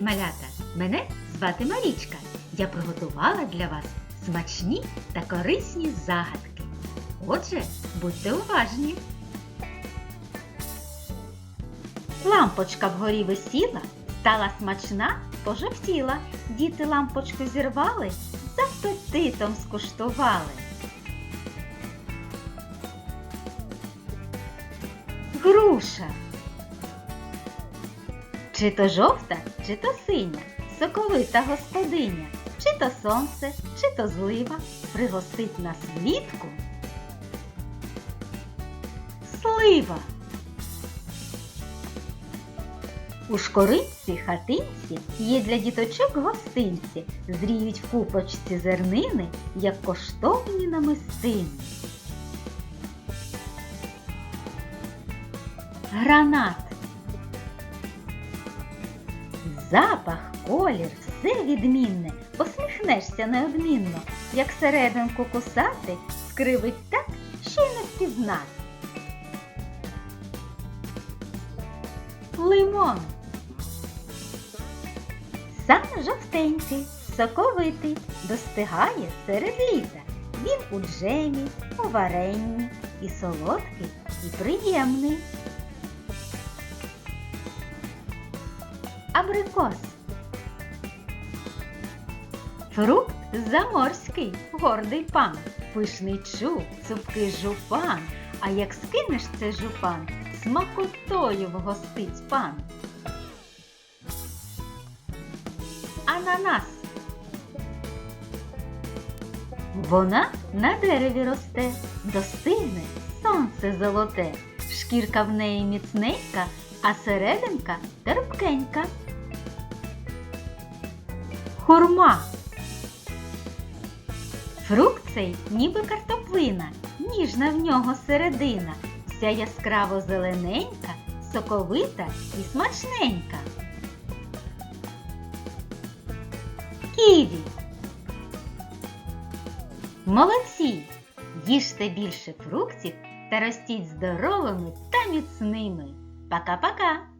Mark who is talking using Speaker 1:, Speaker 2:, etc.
Speaker 1: малята! Мене звати Марічка. Я приготувала для вас смачні та корисні загадки. Отже, будьте уважні. Лампочка вгорі висіла, стала смачна, пожовтіла. Діти лампочку зірвали, з апетитом скуштували. Груша. Чи то жовта, чи то синя, соковита господиня, чи то сонце, чи то злива пригостить нас влітку. Слива. У шкоринці хатинці є для діточок гостинці, зріють в купочці зернини, як коштовні намистини. Гранат. Запах, колір, все відмінне, посміхнешся неодмінно, як серединку кусати, скривить так, що й не впізнати. Лимон. Саме жовтенький, соковитий, достигає серед літа. Він у джемі, у варенні, і солодкий, і приємний. Абрикос. Фрукт заморський, гордий пан, пишний чуб, цупкий жупан. А як скинеш цей жупан, смакотою вгостить пан. Ананас. Вона на дереві росте, достигне сонце золоте, шкірка в неї міцненька, а серединка терпкенька. Хурма. Фрукт цей ніби картоплина, ніжна в нього середина, вся яскраво зелененька, соковита і смачненька. Ківі. Молодці! Їжте більше фруктів та ростіть здоровими та міцними. Пока-пока!